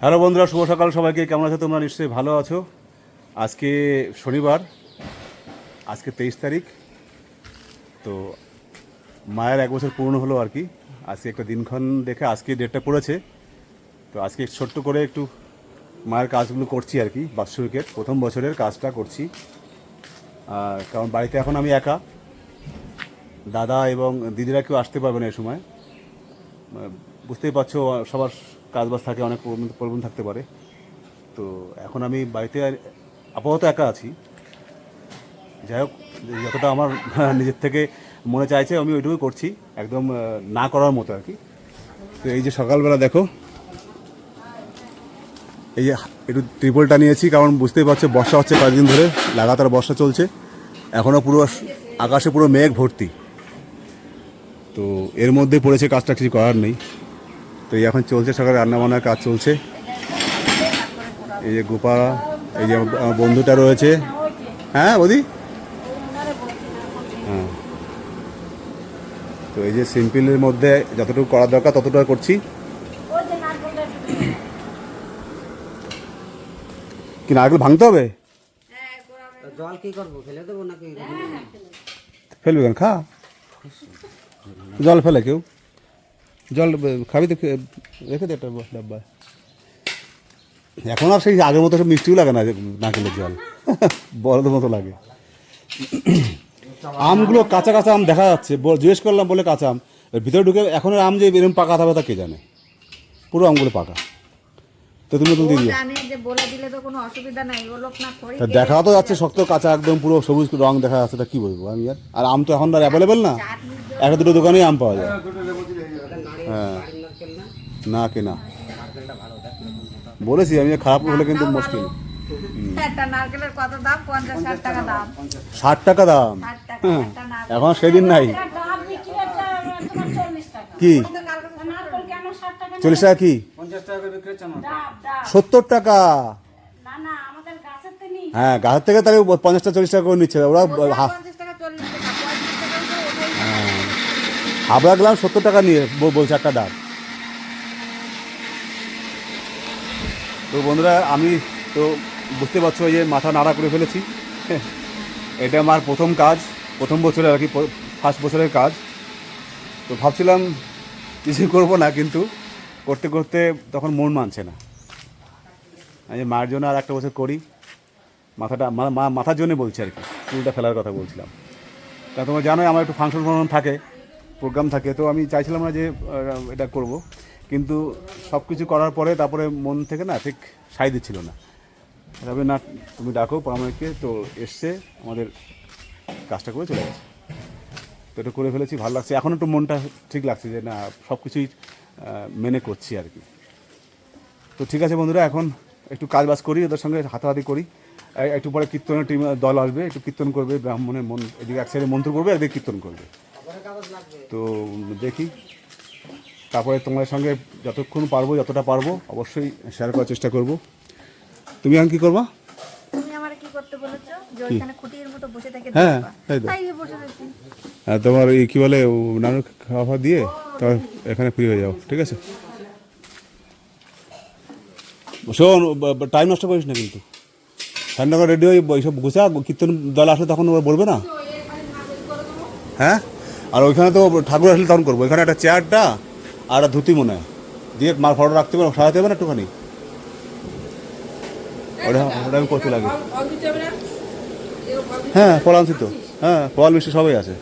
Hello বন্ধুরা, শুভ সকাল সবাইকে। কেমন আছো তোমরা? নিশ্চয়ই ভালো আছো। আজকে শনিবার, আজকে তেইশ তারিখ। তো মায়ের এক বছর পূর্ণ হলো আর কি। আজকে একটা দিনক্ষণ দেখে আজকে ডেটটা পড়েছে। তো আজকে ছোট্ট করে একটু মায়ের কাজগুলো করছি আর কি, বাৎসরিকের। প্রথম বছরের কাজটা করছি। আর কারণ বাড়িতে এখন আমি একা। দাদা এবং দিদিরা কেউ আসতে পারবে না এই সময়। বুঝতেই পারছ, সবার কাজবাজ থাকে, অনেক প্রবলেম থাকতে পারে। তো এখন আমি বাড়িতে আপাতত একা আছি। যাই হোক, যতটা আমার নিজের থেকে মনে চাইছে, আমি ওইটুকুই করছি, একদম না করার মতো আর কি। তো এই যে সকালবেলা দেখো, এই যে একটু ট্রিপলটা নিয়েছি, কারণ বুঝতেই পারছ বর্ষা হচ্ছে কয়েকদিন ধরে, লাগাতার বর্ষা চলছে। এখনও পুরো আকাশে পুরো মেঘ ভর্তি। তো এর মধ্যে পড়েছে কাজটা কিছু করার নেই। তো এই এখন চলছে সকালে রান্নাবান্নার কাজ চলছে। এই যে গোপা এই যে বন্ধুটা রয়েছে। হ্যাঁ বৌদি? হ্যাঁ। তো এই যে সিম্পলের মধ্যে যতটুকু করা দরকার ততটুকু করছি। কি নারকেল ভাঙতে হবে? জল কি করব ফেলে দেবো নাকি? ফেলবে কেন? খা। জল ফেলে কেউ। জল খাবি তো রেখে দে একটা ডাব্বায় এখন আর সেই আগের মতো সব মিষ্টিও লাগে না যে নারকেলের জল। বড়দের মতো লাগে। আমগুলো কাঁচা কাঁচা আম দেখা যাচ্ছে। বল- জিজ্ঞেস করলাম বলে কাঁচা আম। ভিতরে ঢুকে এখন আম যে এরকম পাকা থাকবে তা কে জানে? পুরো আমগুলো পাকা। তো তুমি তুমি দিয়ে জানে যে বলে দিলে তো কোনো অসুবিধা নাই ও লোক না করি তা দেখা তো যাচ্ছে শক্ত কাঁচা একদম পুরো সবুজ রং দেখা যাচ্ছে তা কী বলব? আমি আর আর আম তো এখন আর অ্যাভেলেবেল না? একটা দুটো দোকানেই আম পাওয়া যায়। হ্যাঁ। না না কেনা। বলেছি আমি খারাপ হলে কিন্তু মুশকিল। ষাট টাকা দাম। এখন সেদিন নাই। কি? চল্লিশ টাকা কি? সত্তর টাকা। হ্যাঁ গাছের থেকে তাহলে পঞ্চাশটা চল্লিশ টাকা করে নিচ্ছে। ওরা হা- পঞ্চাশ টাকা চল্লিশ টাকা পঁয়ত্রিশ টাকা করে ওটাই হাবড়া গেলাম সত্তর টাকা নিয়ে বলছে একটা ডাব তো বন্ধুরা, আমি তো বুঝতে পারছ যে মাথা নাড়া করে ফেলেছি। এটা আমার প্রথম কাজ, প্রথম বছরের আর কি ফার্স্ট বছরের কাজ। তো ভাবছিলাম কিছু করব না, কিন্তু করতে করতে তখন মন মানছে না। আমি যে মায়ের জন্য আর একটা বছর করি, মাথাটা, মা- মাথার জন্য বলছি আর কি, চুলটা ফেলার কথা বলছিলাম। তা তোমরা জানোই আমার একটু ফাংশন ফাংশন থাকে। প্রোগ্রাম থাকে। তো আমি চাইছিলাম না যে এটা করব। কিন্তু সব কিছু করার পরে তারপরে মন থেকে না ঠিক সাই দিচ্ছিল না। তবে না, তুমি ডাকো, পরামর্শকে। তো এসছে আমাদের কাজটা করে চলে গেছে। তো এটা করে ফেলেছি, ভালো লাগছে। এখন একটু মনটা ঠিক লাগছে যে, না সব কিছুই মেনে করছি আর কি। তো ঠিক আছে বন্ধুরা, এখন একটু কাজ বাজ করি, ওদের সঙ্গে হাতাহাতি করি। একটু পরে কীর্তনের টিম, দল আসবে, একটু কীর্তন করবে, ব্রাহ্মণের মন, এদিকে এক সাইডে মন্ত্র করবে এদিকে কীর্তন করবে। তো দেখি। তারপরে তোমার সঙ্গে যতক্ষণ পারব যতটা পারব অবশ্যই শেয়ার করার চেষ্টা করব। তুমি এখন কী করবা? হ্যাঁ, তাই তো। হ্যাঁ তোমার এই কী বলে নানু খাওয়া দিয়ে তোমার এখানে ফ্রি হয়ে যাও ঠিক আছে? শোন টাইম নষ্ট করিস না কিন্তু। ঠান্ডা করে রেডি হয়ে এইসব গুছা কীর্তন দল আসলে তখন ওরা বলবে না? হ্যাঁ? আর ওইখানে তো ঠাকুর আসলে তখন করব। এখানে একটা চেয়ারটা আর একটা ধুতি মনে হয়। দিয়ে মার ফটো রাখতে পারব সাজাতে হবে না একটুখানি? ওটা ওটা আমি করতে লাগে। হ্যাঁ ফল আনছি তো হ্যাঁ ফল মিষ্টি সবই আছে।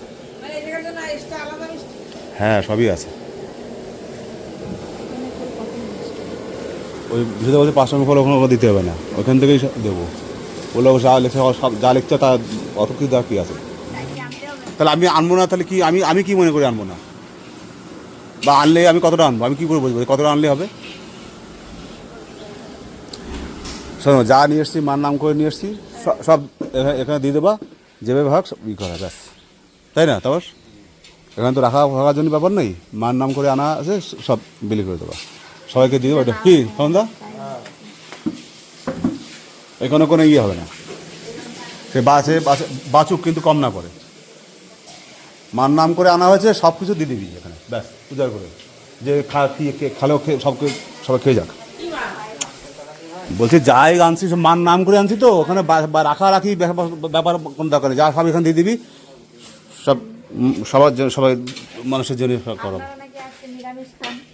হ্যাঁ সবই আছে। ওই বুঝতে বলছে পাঁচশো ফল ওখানে দিতে হবে না। ওখান থেকেই সব দেবো। বলল যা লিখছে সব যা লিখছে তা অত কি দেওয়া কি আছে? তাহলে আমি আনব না, তাহলে কি আমি আমি কি মনে করি আনব না? বা আনলে আমি কতটা আনব? আমি কি করে বুঝব কতটা আনলে হবে? শোনো, যা নিয়ে এসছি, মার নাম করে নিয়ে এসছি সব- এখানে- দিয়ে দেবা, যেভাবে ভাগ, সব ই করা, ব্যাস। তাই না, তাপস? এখানে তো রাখা, রাখার জন্য ব্যাপার নেই। মার নাম করে আনা আছে সব বিলি করে দেবা। সবাইকে দিয়ে দেবো কি, সন্ধ্যা? এখানে কোনো ইয়ে হবে না। সে বাসে বাসে, বাচুক, কিন্তু কম না করে। মার নাম করে আনা হয়েছে সব কিছু দিয়ে দিবি এখানে। ব্যাস পূজার করে। যে খা, কে- খালেও খেয়ে সব সবাই খেয়ে যাক। বলছি, যাই আনছি, সব মান নাম করে আনছি তো, ওখানে রাখা রাখি ব্যাপার কোনো দরকার নেই। যা সব এখানে দিয়ে দিবি, সব সবার জন্য সবাই মানুষের জন্য করো।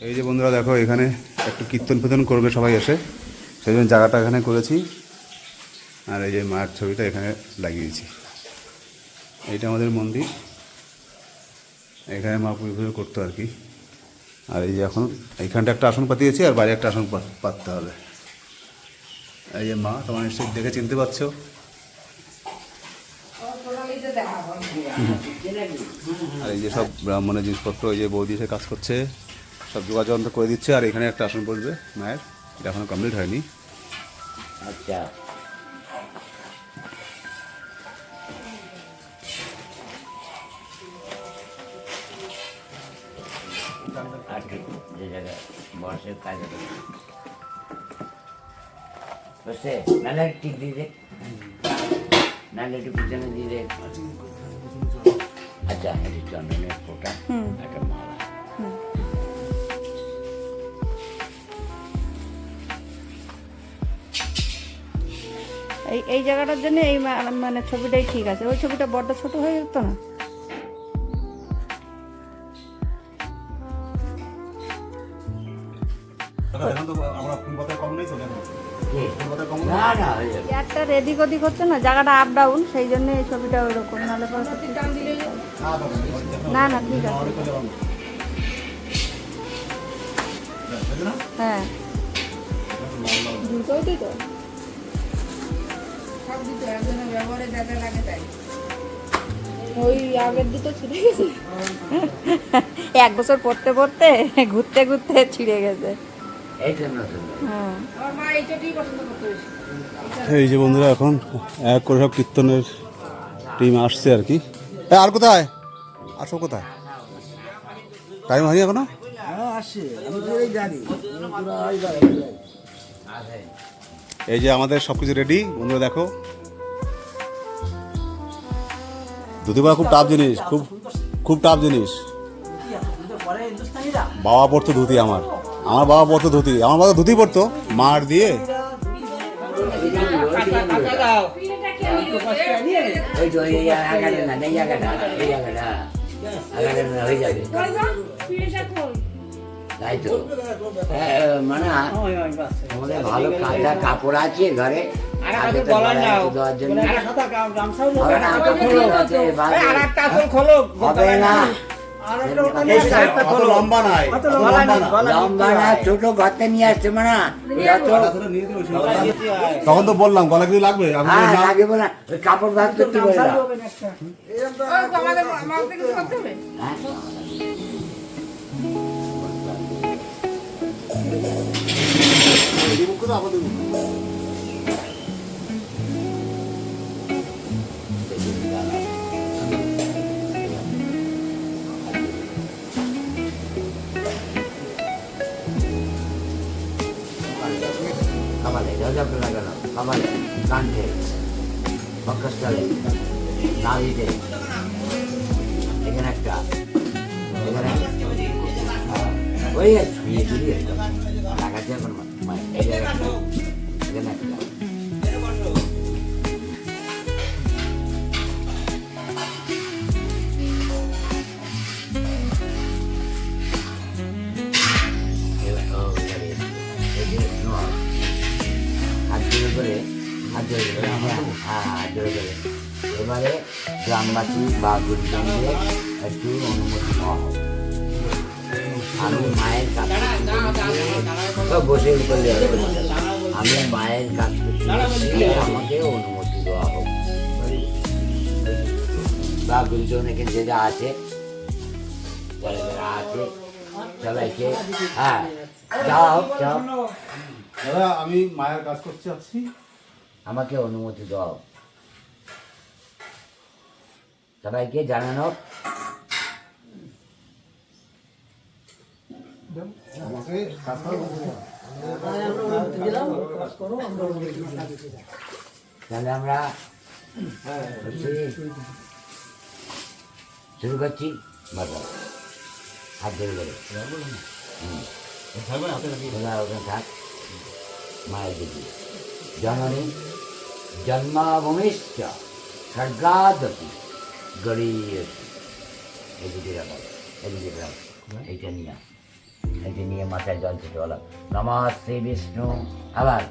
এই যে বন্ধুরা, দেখো, এখানে একটু কীর্তন ফীর্তন করবে সবাই এসে। সেই জন্য জায়গাটা এখানে করেছি। আর এই যে মায়ের ছবিটা এখানে লাগিয়েছি। এইটা আমাদের মন্দির। এখানে মা পুজো করতো আর কি। আর এই যে এখন এইখানটা একটা আসন পাতিয়েছি আর বাইরে একটা আসন পাততে হবে। এই যে মা, তোমার নিশ্চয়ই দেখে চিনতে পারছ। আর এই যে সব ব্রাহ্মণের জিনিসপত্র, এই যে বৌদি এসে কাজ করছে, সব যোগাযোগ করে দিচ্ছে, আর এখানে একটা আসন পড়বে মায়ের। এটা এখনও কমপ্লিট হয়নি। আচ্ছা। যে জায়গায় বসে কাজ হবে বুঝছে নাহলে ঠিক দিয়ে দে। নাহলে একটু পিছনে দিয়ে দে। আচ্ছা এটি চন্দনের ফোটা একটা মালা। এই এই জায়গাটার জন্য এই মানে ছবিটাই ঠিক আছে। ওই ছবিটা বড্ড ছোট হয়ে যেত না? এখন তো আমরা ফুল পাতা কম নেই তো কি? ফুল পাতা কম না হয়ে জায়গাটা আপ ডাউন সেই জন্য এই ছবিটা ওই রকম নাহলে না না ঠিক আছে। হ্যাঁ। দুটোই দিত সব দিত একজনের ব্যবহারের জায়গা লাগে তাই। ওই আগের দুটো ছিঁড়ে গেছে। এক বছর পড়তে পড়তে ঘুরতে ঘুরতে ছিঁড়ে গেছে। হ্যাঁ এই যে বন্ধুরা এখন এক করে সব কীর্তনের টিম আসছে আর কি। এ, আর কোথায়? আসো কোথায়? টাইম হয়নি এখনও? এই যে আমাদের সব কিছু রেডি বন্ধুরা দেখো। ধুতি পরা খুব টাফ জিনিস। খুব খুব টাফ জিনিস। বাবা পড়তো ধুতি আমার। আমার বাবা পড়তো ধুতি আমার বাবা ধুতি পড়তো। মার দিয়ে। হয়ে তাই তো হ্যাঁ, মানে আমাদের ভালো কাঁচা কাপড় আছে ঘরে। হবে না, না লম্বা নাই লম্বা না। লম্বা না ছোট ঘরতে নিয়ে আসছে মানে তখন তো বললাম গলা কিছু লাগবে? ওই কাপড় ভাগ করতে বলে না। হ্যাঁ? কপালে রজব লাগানো কপালে কান্ধে বক্ষস্থলে নাভিতে এখানে একটা এখানে ওই ছুঁয়ে ছুঁয়ে লাগাতে এখন এখানে একটা করে হ্যাঁ হ্যাঁ এবারে গ্রামবাসী বা গুরুজনদের একটু অনুমতি নেওয়া হবে। আমি মায়ের কাছে বসে আমি মায়ের আমাকে অনুমতি দেওয়া বা গুরুজন এখানে যে যা আছে আছে, সবাইকে হ্যাঁ যাও যাও। দাদা আমি মায়ের কাজ করতে যাচ্ছি। আমাকে অনুমতি দাও। সবাইকে জানানো। আমাকে কাজ তাহলে আমরা শুরু করছি। বাবা হাত ধরে ধরে। তোরা ওখানে থাক। দিদি জননী জন্মাভূমিশ্চ স্বর্গাদপি গড়িয়েছি এদিকে রাখো এদিকে রাখো এইটা নিয়ে। এইটা নিয়ে মাথায় জল থেকে বলো নমঃ শ্রী বিষ্ণু আবার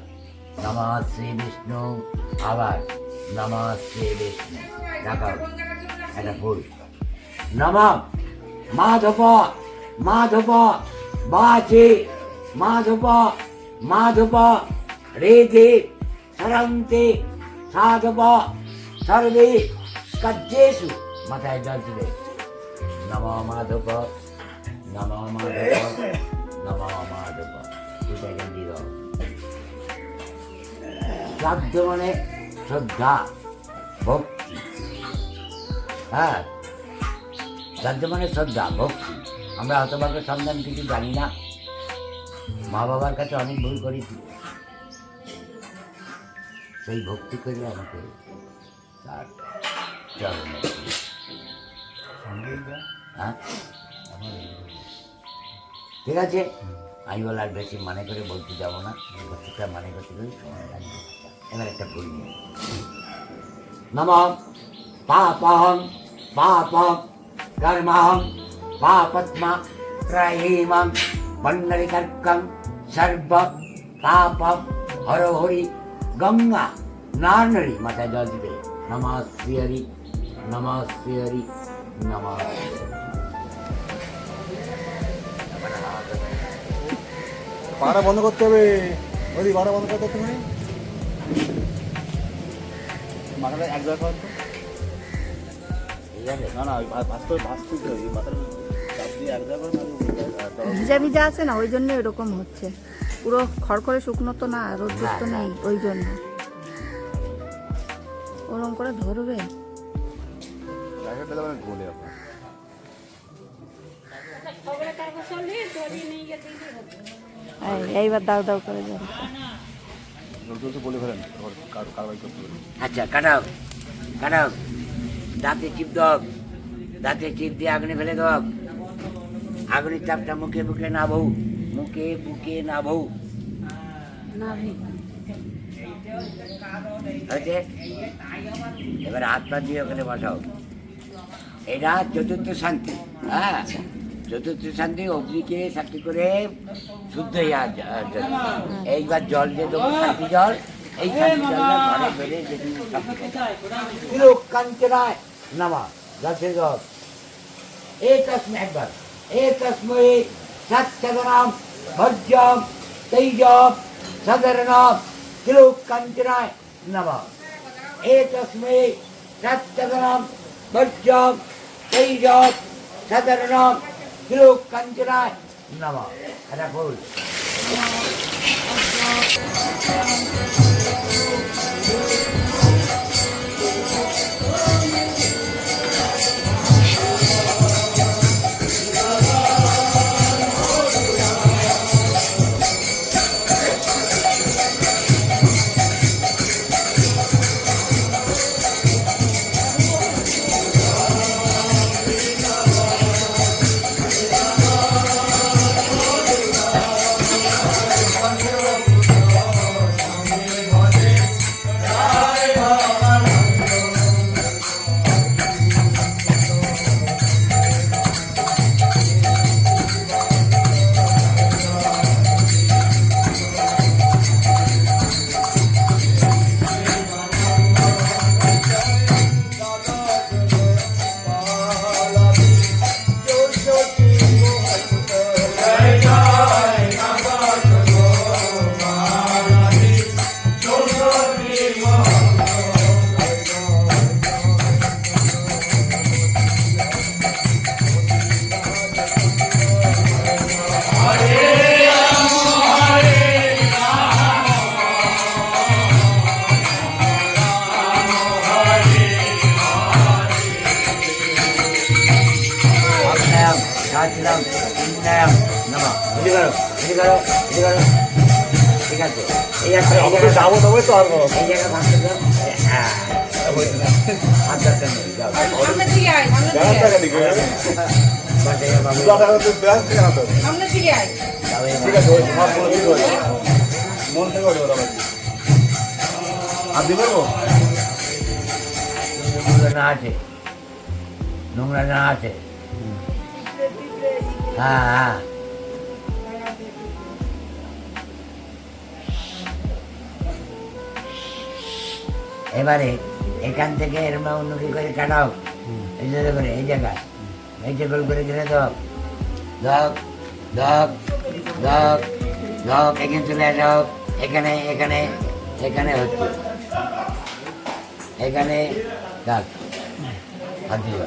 নমঃ শ্রী বিষ্ণু আবার নমঃ শ্রী বিষ্ণু নমঃ মাধব মাধব বাচে মাধব সর্বে কার্যেষু মাথায় জল দিবে নম মাধব নম মাধব নম মাধব এটা জ্ঞান দিয়ে দাও শ্রাদ্ধ মানে শ্রদ্ধা ভক্তি হ্যাঁ শ্রাদ্ধ মানে শ্রদ্ধা ভক্তি আমরা হতভাগ্য সন্তান কিছু জানি না মা বাবার কাছে অনেক ভুল করেছি। সেই ভক্তি করে আমাকে তার চরণে। হ্যাঁ? ঠিক আছে? আমি বলে আর বেশি মানে করে বলতে যাব না। ভক্তিটা মানে করতে গেলে সময় লাগবে। এবার একটা ভুল নিয়ে নম পাপহং পাপম কর্মহং পাপত্মা ত্রয়ীমং। বন্নরিকর্কং সর্ব পাপ হরহরি গঙ্গা নারনরি মাথায় জল দিবে নমঃ শ্রীহরি নমঃ পাড়া বন্ধ করতে হবে। ওই পাড়া বন্ধ করতে তুমি। মাথাটা এক জায়গায় কর তো। না না ওই ভাস করে ভাস তুলতে হবে মাথাটা চাপ দিয়ে করে ভিজা ভিজা আছে না, ওই জন্য এরকম হচ্ছে। পুরো খড়খড়ে শুকনো তো না রোদ্দুর তো নেই, ওই জন্য। ওরম করে ধরবে? এইবার দাও দাও করে যাবে আচ্ছা কাটাও কাটাও। দাঁতে চিপ দাও, দাঁতে চিপ দিয়ে আগুনে ফেলে দাও। আগুনের চাপটা মুখে মুখে না বউ মুখে বুকে না বউ। হয়েছে? এবার পা দিয়ে ওখানে বসাও। এটা চতুর্থ শান্তি হ্যাঁ? চতুর্থ শান্তি অগ্নিকে সাক্ষী করে শুদ্ধ হয়ে এইবার জল দিয়ে দেবো শান্তি জল। এই শান্তি জলটা ঘরে বেড়ে যেদিন কাঞ্চনায় নামা জল একস্ম একবার। एतस्मै सत्सदनां भज्यां तैजां सदरणां त्रिलोकञ्चनाय नमः। एतस्मै सत्सदनां भज्यां तैजां सदरणां त्रिलोकञ्चनाय नमः। हरे ওই সব বলে দিতে হবে মন থেকে ওঠে ওরা বাকি আর দিতে পারব নোংরা না আছে। নোংরা না আছে। হ্যাঁ হ্যাঁ। এবারে এখান থেকে এরম উন্নতি করে কাটাও। এই জায়গা করে এই জায়গা। এই যে গোল করে গেলে দক দক দক দক দক এখানে চলে আসো। এখানে এখানে এখানে হচ্ছে। এখানে দাগ হাত দিবা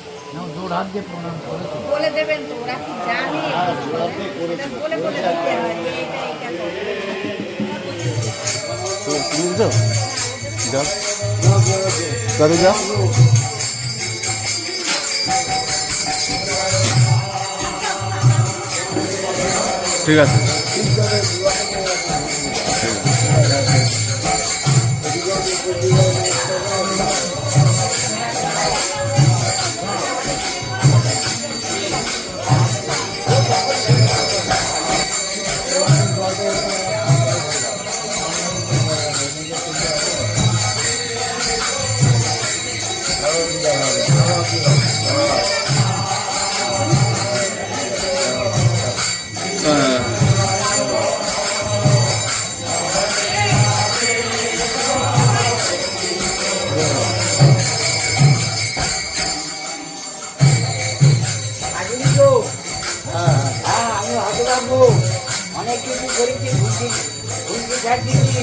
বলে দেবেন তো ওরা কি জানে বলে বলে দিতে হয় যাও ঠিক আছে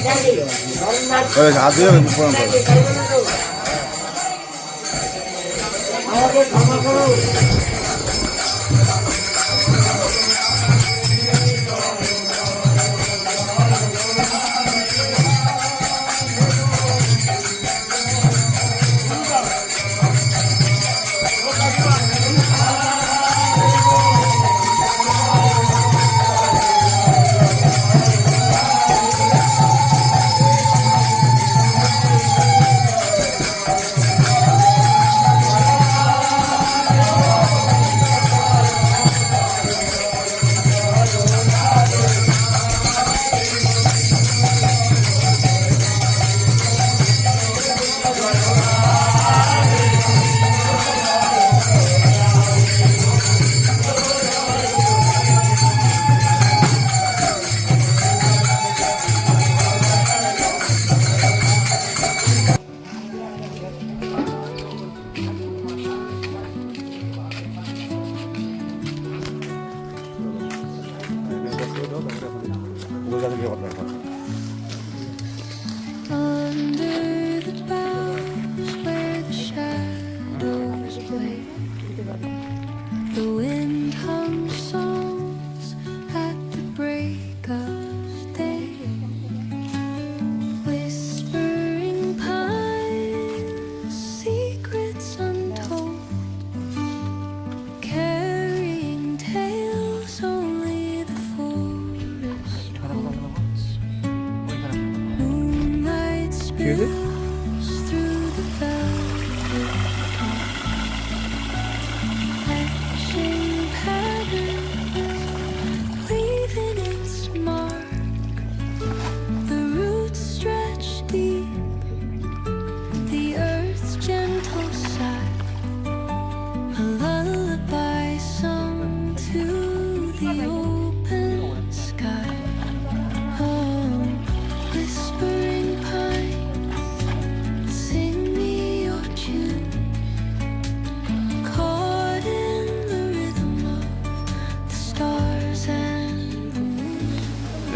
হাত দিয়ে প্রণাম করো আমাকে ক্ষমা করো। இது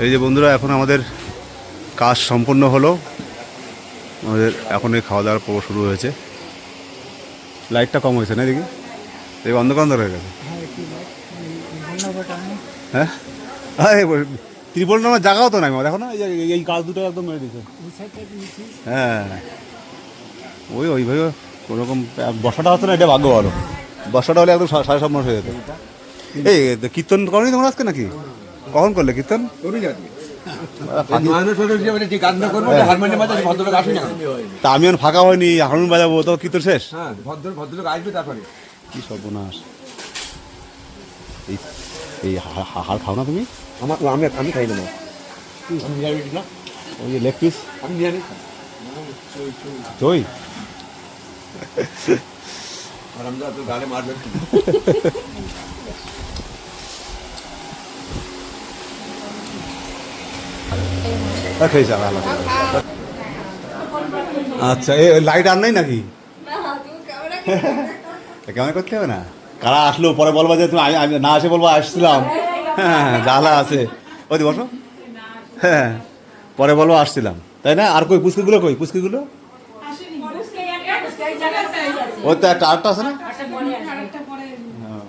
এই যে বন্ধুরা, এখন আমাদের কাজ সম্পূর্ণ হলো। আমাদের এখন এই খাওয়া দাওয়ার পর্ব শুরু হয়েছে। লাইটটা কম হয়েছে, না দেখি এই অন্ধকার অন্ধকার হয়ে গেছে। হ্যাঁ? হ্যাঁ ত্রিপল নামার জায়গাও তো নাই আমার। দেখো না এই গাছ দুটো একদম মেরে দিয়েছে। হ্যাঁ। ওই, ওইভাবে কোনোরকম বর্ষাটা হতো না, এটা ভাগ্য ভালো। বর্ষাটা হলে একদম সা- সাড়ে সাত হয়ে যেত। এই কীর্তন করনি তোমরা আজকে নাকি? কখন করলে কীর্তন? তা আমি এখন ফাঁকা হয়নি হারমোন বাজাবো তো কীর্তন শেষ? হ্যাঁ ভদ্র ভদ্রলোক আসবে তারপরে কি সর্বনাশ। এই এই হাড় খাও না তুমি? আমার আমি আমি খাই না ওই যে লেগ পিস আমি জানি আর আমি তো গালে আর আলাদা আচ্ছা এই লাইট আর নাই নাকি? কেমন করতে হবে না? কারা আসলো পরে বলবা যে তুমি আমি না আসে বলব আসছিলাম। হ্যাঁ জ্বালা আছে। ওই দি বসো। হ্যাঁ পরে বলব আসছিলাম। তাই না? আর কই পুষ্কিগুলো কই? পুষ্কিগুলো ওই তো একটা আটটা আছে না? হ্যাঁ,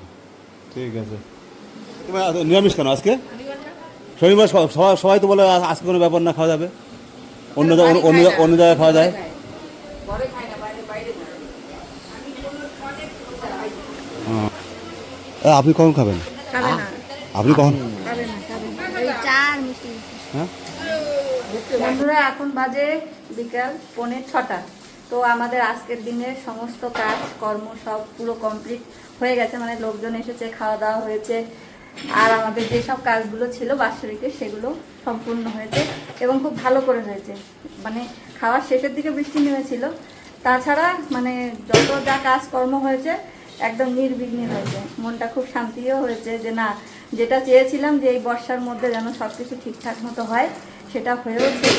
ঠিক আছে। তুমি নিরামিষ কেন আজকে? শনিবার সবাই সবাই তো বলে আজকে কোনো ব্যাপার না খাওয়া যাবে। অন্য অন্য- অন্য জায়গায় খাওয়া যায়। ঘরে খাই না। বাইরে বাইরে খাই। এ, আপনি কখন খাবেন আপনি কখন হ্যাঁ? বন্ধুরা এখন বাজে বিকাল পৌনে ছটা। তো আমাদের আজকের দিনে সমস্ত কাজ কর্ম সব পুরো কমপ্লিট হয়ে গেছে। মানে লোকজন এসেছে খাওয়া দাওয়া হয়েছে। আর আমাদের যেসব কাজগুলো ছিল বাৎসরিকে সেগুলো সম্পূর্ণ হয়েছে এবং খুব ভালো করে হয়েছে। মানে খাওয়ার শেষের দিকে বৃষ্টি নেমেছিল। তাছাড়া মানে যত যা কাজকর্ম হয়েছে, একদম নির্বিঘ্নে হয়েছে। মনটা খুব শান্তিও হয়েছে যে না, যেটা চেয়েছিলাম যে এই বর্ষার মধ্যে যেন সব কিছু ঠিকঠাক মতো হয়, সেটা হয়েওছে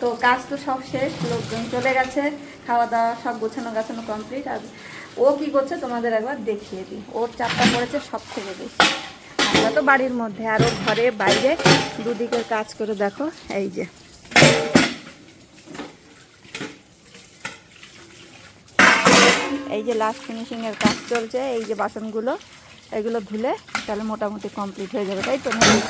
তো কাজ তো সব শেষ, লোকজন চলে গেছে, খাওয়া দাওয়া সব গোছানো গাছানো কমপ্লিট আর ও কি করছে তোমাদের একবার দেখিয়ে দিই। ওর চাপটা পড়েছে সব থেকে বেশি। আমরা তো বাড়ির মধ্যে, আর ও ঘরে বাইরে দুদিকের কাজ করে দেখো, এই যে এই যে লাস্ট ফিনিশিংয়ের কাজ চলছে, এই যে বাসনগুলো, এগুলো ধুলে তাহলে মোটামুটি কমপ্লিট হয়ে যাবে, তাই তো নাকি?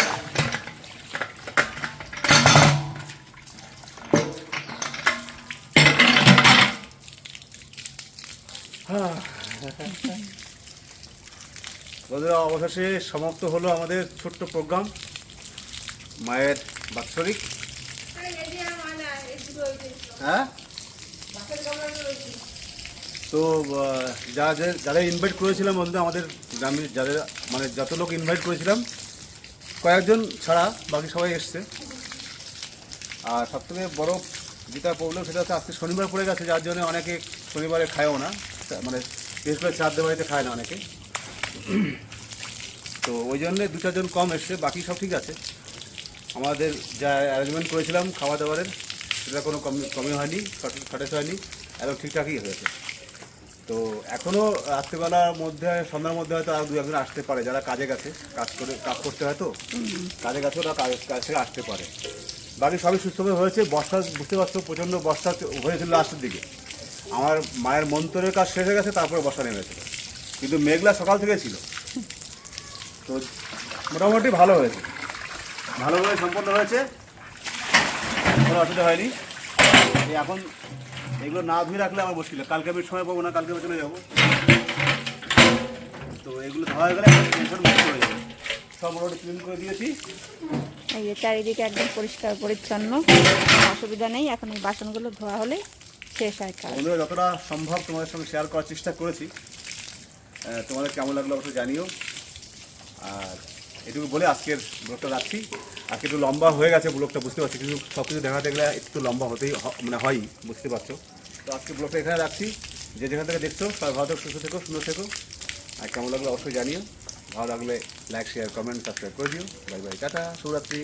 বন্ধুরা, অবশেষে সমাপ্ত হলো আমাদের ছোট্ট প্রোগ্রাম। মায়ের বাৎসরিক। হ্যাঁ? তো যাদের যারা ইনভাইট করেছিলাম বন্ধু আমাদের গ্রামের যাদের মানে যত লোক ইনভাইট করেছিলাম, কয়েকজন ছাড়া বাকি সবাই এসছে। আর সব থেকে বড় যেটা প্রবলেম সেটা হচ্ছে, আজকে শনিবার পড়ে গেছে, যার জন্য অনেকে শনিবারে খায়ও না। মানে বিশেষ করে চার দেবাড়িতে খায় না অনেকে। তো ওই জন্যে দু চারজন কম এসছে, বাকি সব ঠিক আছে। আমাদের যা অ্যারেঞ্জমেন্ট করেছিলাম খাওয়া দাওয়ারের, সেটা কোনো কমি কমি হয়নি শর্টেজ হয়নি, একদম ঠিকঠাকই হয়েছে। তো এখনও রাত্রিবেলার মধ্যে, সন্ধ্যার মধ্যে হয়তো আর দু একজন আসতে পারে, যারা কাজে গেছে, কাজ করে, কাজ করতে হয় তো। কাজে গেছে ওরা কাজ কাজ থেকে আসতে পারে। বাকি সবই সুস্থভাবে হয়েছে, বর্ষা, বুঝতে পারছ, প্রচণ্ড বর্ষা হয়েছিল লাস্টের দিকে। আমার মায়ের মন্ত্রের কাজ শেষ হয়ে গেছে, তারপরে বর্ষা নেমেছিল কিন্তু মেঘলা সকাল থেকে ছিল। তো মোটামুটি ভালো হয়েছে। ভালোভাবে সম্পন্ন হয়েছে। কোনো অসুবিধা হয়নি। এখন এগুলো না ধুয়ে রাখলে আমার মুশকিল কালকে আমি সময় পাবো না কালকে চলে যাব। তো এগুলো ধোয়া হয়ে গেলে টেনশন মুক্ত হয়ে যাবে। সব মোটামুটি ক্লিন করে দিয়েছি। এই যে চারিদিকে একদম পরিষ্কার পরিচ্ছন্ন। অসুবিধা নেই। এখন এই বাসনগুলো ধোয়া হলেই শেষ হয় কাজ। যতটা সম্ভব তোমাদের সঙ্গে শেয়ার করার চেষ্টা করেছি। তোমাদের কেমন লাগল অবশ্যই জানিও। আর এটুকু বলে আজকের ব্লগটা রাখছি। আজকে একটু লম্বা হয়ে গেছে ব্লগটা, বুঝতে পারছি, কিন্তু সব কিছু দেখা গেলে একটু লম্বা হতেই মানে হয়ই বুঝতে পারছ। তো আজকে ব্লগটা এখানে রাখছি। যে যেখান থেকে দেখছ, সবাই ভালো সুস্থ থেকো, সুন্দর থেকো। আর কেমন লাগল অবশ্যই জানিও। ভালো লাগলে লাইক শেয়ার কমেন্ট সাবস্ক্রাইব করে দিও। বাই বাই টাটা, শুভরাত্রি।